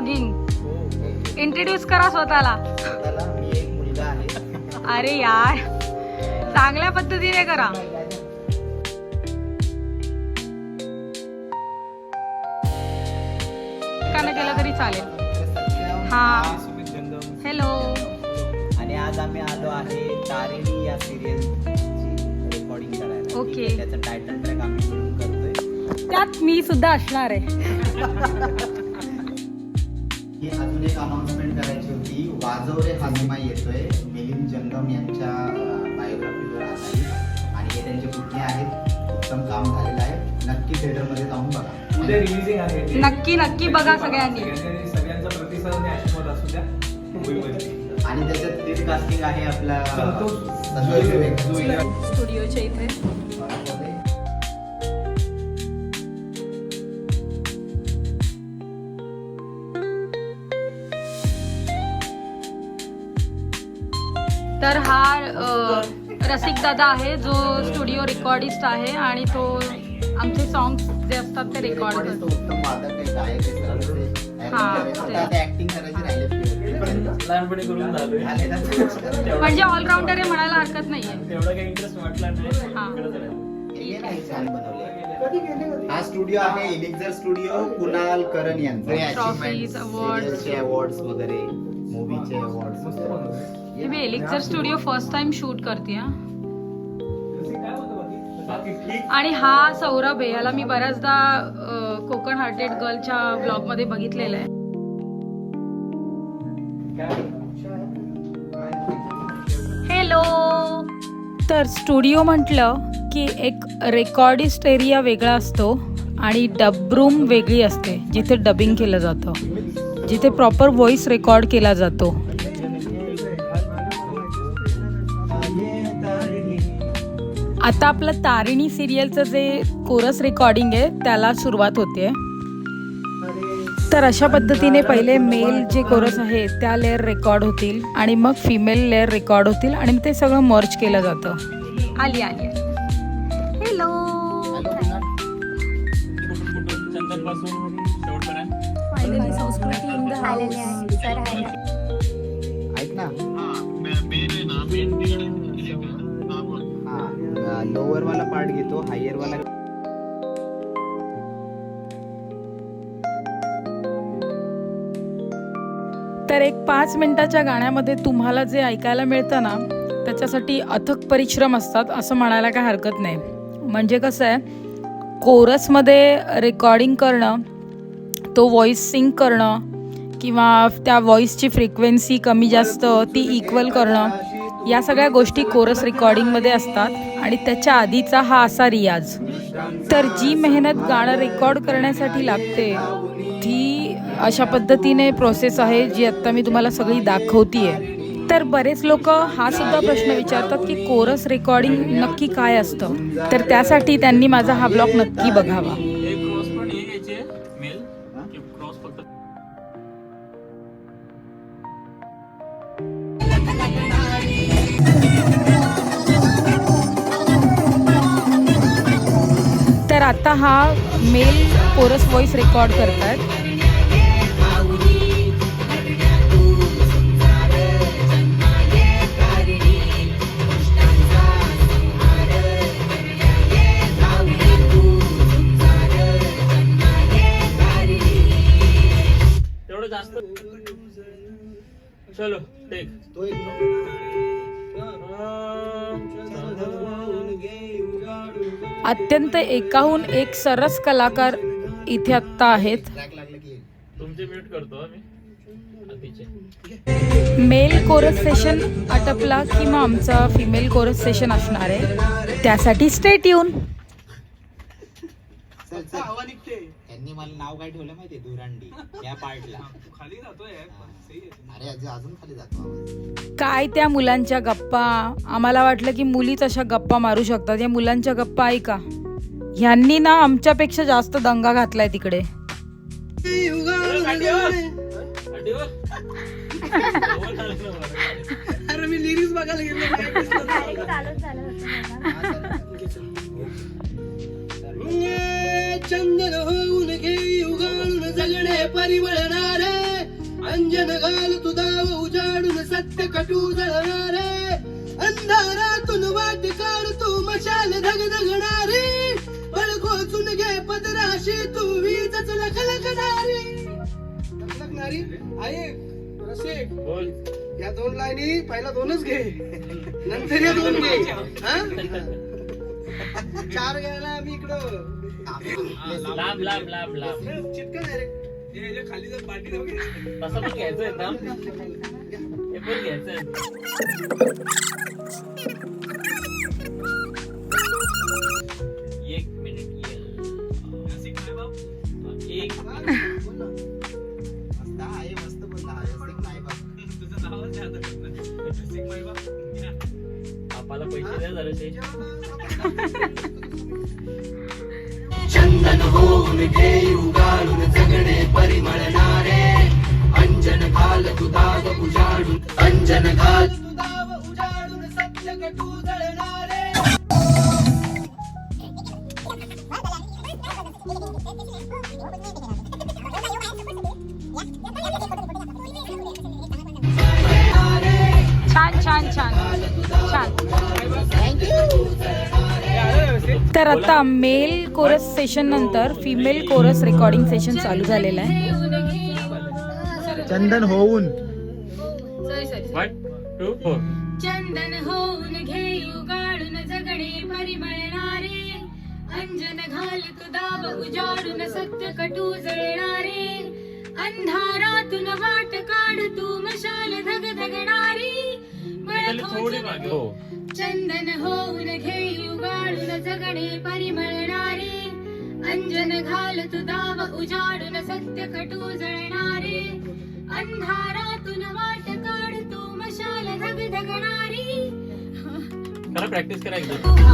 Blogging introduce करा स्वतःला. अरे यार. चांगल्या पद्धतीने करा. कानं केलं तरी चालेल. हा. हॅलो आणि आज आम्ही आलो आहे तारिणी या सिरियल रेकॉर्डिंग करायला. ओके. त्याचं टायटल ट्रॅक आम्ही करतोय. त्यात मी सुद्धा असणार आहे. ही अजून एक अनाउन्समेंट करायची होती. वाजवरे हा सिनेमा येतोय. मिलिंद जंगम यांच्या बायोग्राफीवर आधारित. आणि हे त्यांचे पुतणे आहेत. उत्तम काम झालेलं आहे. नक्की थिएटरमध्ये जाऊन बघा. उद्या रिलीजिंग आहे. ते. नक्की नक्की बघा सगळ्यांनी. सगळ्यांनी सगळ्यांचा प्रतिसाद आणि आशीर्वाद असू द्या. मुंबईमध्ये. आणि त्याच्यात लीड कास्टिंग आहे आपला संतोष. संतोष विवेक. स्टुडिओच्या इथे. रसिक दादा आहे जो स्टुडिओ रेकॉर्डिस्ट आहे आणि तो आमचे सॉंग्स जे असतात ते रेकॉर्ड करतो. हा? म्हणजे ऑलराऊंडर आहे म्हणायला हरकत नाहीये. तेवढा काही इंटरेस्ट वाटला नाही. हा. हे. हा स्टुडिओ आहे इलिक्झर स्टुडिओ कुणाल करण यांचा. Trophies, awards. अवॉर्ड्स वगैरे मूवीचे अवॉर्ड्स मी Elixir studio first time shoot करते हा। काय होतं बाकी? बाकी ठीक। आणि हा सौरभ आहे याला मी बऱ्याचदा कोकण हार्टेड गर्लच्या ब्लॉगमध्ये बघितलेलं आहे. हॅलो तर स्टुडिओ म्हटलं की एक रेकॉर्डिस्ट एरिया वेगळा असतो आणि डबरूम वेगळी असते जिथे डबिंग केलं जातं. जिथे प्रॉपर व्हॉइस रेकॉर्ड केला जातो. आता आपलं तारिणी सिरियलचं जे कोरस रेकॉर्डिंग आहे त्याला सुरुवात होते तर अशा पद्धतीने पहिले मेल जे कोरस आहे त्या लेअर रेकॉर्ड होतील आणि मग फिमेल लेअर रेकॉर्ड होतील आणि ते सगळं मर्ज केलं जातं. आली आली हॅलो संस्कृती लोअर वाला पार्ट घेतो हायर वाला तर एक पाच मिनिटाच्या गाण्यामध्ये तुम्हाला जे ऐकायला मिळतं ना त्याच्यासाठी अथक परिश्रम असतात असं म्हणायला काय हरकत नाही. म्हणजे कसं आहे कोरसमध्ये रेकॉर्डिंग करणं तो व्हॉइस सिंक करणं किंवा त्या व्हॉइसची फ्रिक्वेन्सी कमी जास्त ती इक्वल करणं या सगळ्या गोष्टी कोरस रेकॉर्डिंगमध्ये असतात आणि त्याच्या आधीचा हा असा रियाज. तर जी मेहनत गाणं रेकॉर्ड करण्यासाठी लागते ती अशा पद्धतीने प्रोसेस आहे जी आत्ता मी तुम्हाला सगळी दाखवतीये. तर बरेच लोक हा सुद्धा प्रश्न विचारतात की कोरस रेकॉर्डिंग नक्की काय असतं? तर त्यासाठी त्यांनी माझा हा ब्लॉग नक्की बघावा. आता हा मेल कोरस व्हॉइस रेकॉर्ड करतात चलो टेक तो एक अत्यंत एकाहून एक सरस कलाकार इथे आत्ता आहेत. मेल कोरस सेशन आटपला की मग आमचं फिमेल कोरस सेशन असणार आहे. त्यासाठी स्टेट येऊन त्यांनी मला नाव काय ठेवलं माहितीये धुरांडी. या पार्टला. खाली जातोय अरे अजून अजून खाली जातो आवाज. काय त्या मुलांच्या गप्पा? आम्हाला वाटलं की मुलीच अशा गप्पा मारू शकतात. या मुलांच्या गप्पा ऐका. ह्यांनी ना आमच्यापेक्षा जास्त दंगा घातलाय तिकडे. अरे मी लिरिक्स बघायला गेलो. चालत होतं मला. जगणे परिमळणारे अंजन घाल तुझा उजाडून सत्य कटू जळणारे. अंधारातून वाट काढ तू मशाल धगधगणारी. बळ खोचून घे पदराशी तू वीजच लखलखणारी. लखलखणारी? ऐक रसिक बोल. या दोन लाईनी पहिला दोनच घे. नंतर या दोन घे. हा? चार घ्यायला आम्ही इकडं. लांब चिटकन तसं पण घ्यायचंय ना? हे पण घ्यायचंय एक मिनिट आहे मस्त पैसे द्या जराशे. चंदन होऊन जळणारे? छान छान छान. छान. तर आता मेल कोरस सेशन नंतर फिमेल कोरस रेकॉर्डिंग सेशन चालू झालेलं आहे. चंदन होऊन. वन टू फोर चंदन होऊन घे उगाळून जगणे परिमळणारे. अंजन घाल तू उजाडून सत्य कटू जळणारे. अंधारातून वाट काढ तू मशाल धग धगणारी हो. चंदन होऊन घे उगाळून जगणे परिमळणारे. अंजन घाल तू दाब उजाडून सत्य कटू जळणारे. अंधारातून वाट काढ करा प्रॅक्टिस करा एकदा.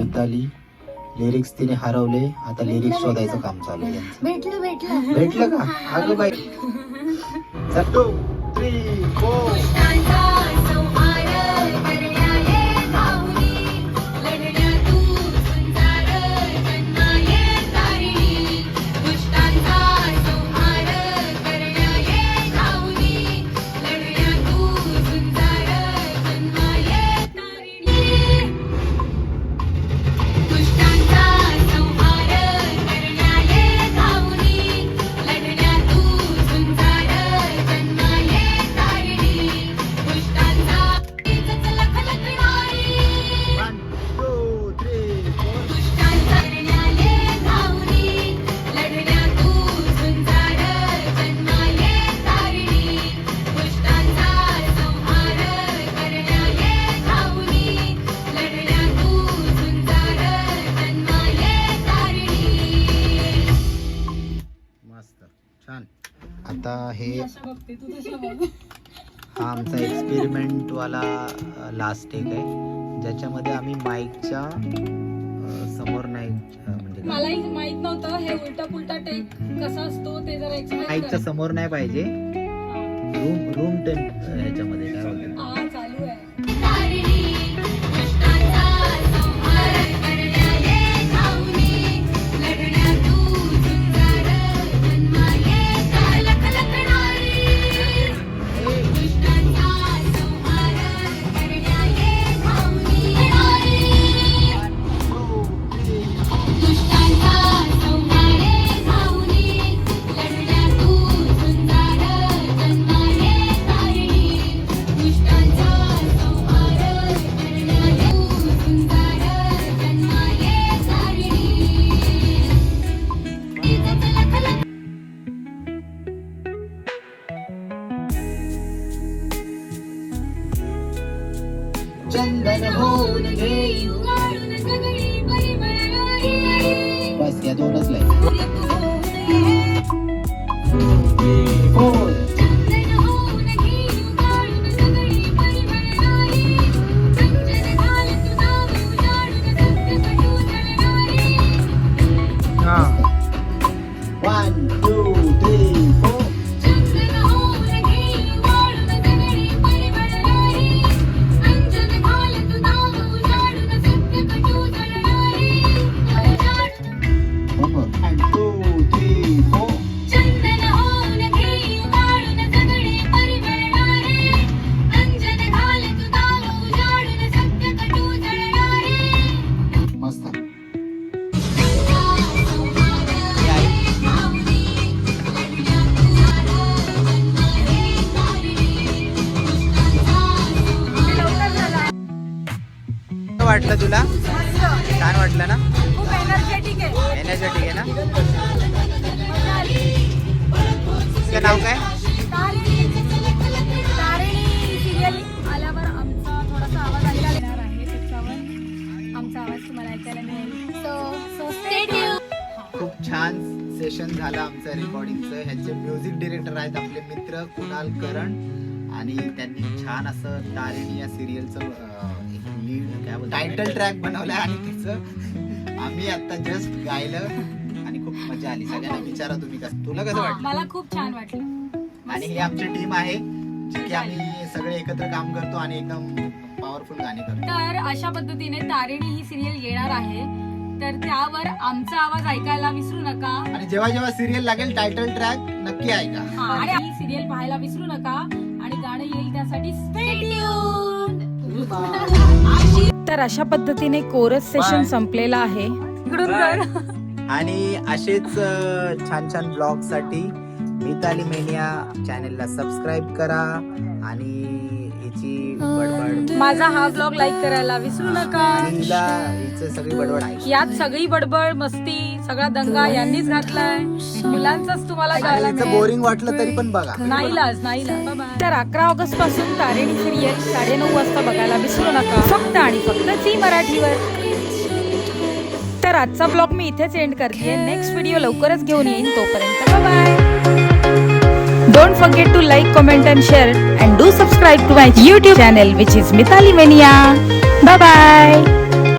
बघा मिताली लिरिक्स तिने हरवले आता लिरिक्स शोधायचं काम चालू आहे. भेटलं भेटलं. भेटलं का? अगं बाई. टू थ्री फोर आता हे आमचा एक्सपेरिमेंट वाला लास्ट एक आहे. ज्याच्यामध्ये आम्ही माईकच्या समोर नाही म्हणजे? मलाही माहीत नव्हतं हे उलटा पुलटा टेक कसा असतो ते जरा माईकच्या समोर नाही पाहिजे. रूम रूम टेम्प ह्याच्यामध्ये काय चंदन होऊन घेऊ बस या दोनच लाईन सो स्टे खूप छान सेशन झालं आमचं रेकॉर्डिंगचं ह्याचे म्युझिक डिरेक्टर आहेत आपले मित्र कुणाल करण आणि त्यांनी छान असं तारिणी या सिरियलचं एक लीड काय टायटल ट्रॅक बनवलाय आणि त्याचं. आम्ही आता जस्ट गायलं. आणि खूप मजा आली. सगळ्यांना विचारा तुम्ही कसं तुला कसं वाटलं? मला खूप छान वाटलं. आणि ही आमची टीम आहे जी की आम्ही सगळे एकत्र काम करतो आणि एकदम पॉवरफुल गाणी करतो. तर अशा पद्धतीने तारिणी ही सिरियल येणार आहे. तर त्यावर आमचा आवाज ऐकायला विसरू नका. आणि जेव्हा जेव्हा सिरियल लागेल टायटल ट्रॅक नक्की ऐका. हा, आणि ही सिरियल पाहायला विसरू नका. आणि गाणं येईल त्यासाठी stay tuned. तर अशा पद्धतीने कोरस सेशन संपलेलं आहे. इकडून कर. आणि असेच छान छान ब्लॉगसाठी मिताली मेनिया चॅनेलला सबस्क्राईब करा आणि हिची बडबड माझा हा ब्लॉग लाईक करायला विसरू नका. आणि हिला हिचं सगळी बडबड आहे. यात सगळी बडबड मस्ती सगळा दंगा यांनीच घातलाय. मुलांचाच तुम्हाला कळायला हिचं मिळेल. बोरिंग वाटलं तरी पण बघा. नाईलाज नाईलाज तर अकरा ऑगस्टपासून तारेणी सिरियल साडेनऊ वाजता बघायला विसरू नका. फक्त आणि फक्त झी मराठीवर. तर आजचा ब्लॉग मी इथेच एंड करते. नेक्स्ट व्हिडिओ लवकरच घेऊन येईन. तोपर्यंत bye don't forget to like comment and share and do subscribe to my YouTube channel which is Mitali mania bye bye